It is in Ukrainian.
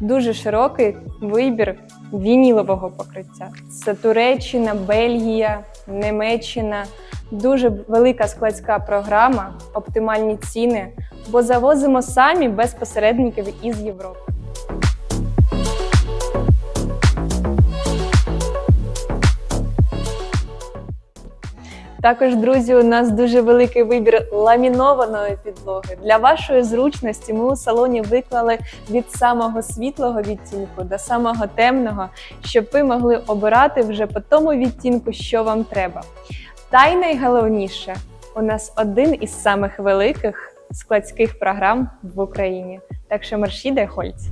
дуже широкий вибір вінілового покриття. Це Туреччина, Бельгія, Німеччина. Дуже велика складська програма, оптимальні ціни, бо завозимо самі без посередників із Європи. Також, друзі, у нас дуже великий вибір ламінованої підлоги. Для вашої зручності ми у салоні виклали від самого світлого відтінку до самого темного, щоб ви могли обирати вже по тому відтінку, що вам треба. Та й найголовніше, у нас один із самих великих складських програм в Україні. Так що марші де Хольц.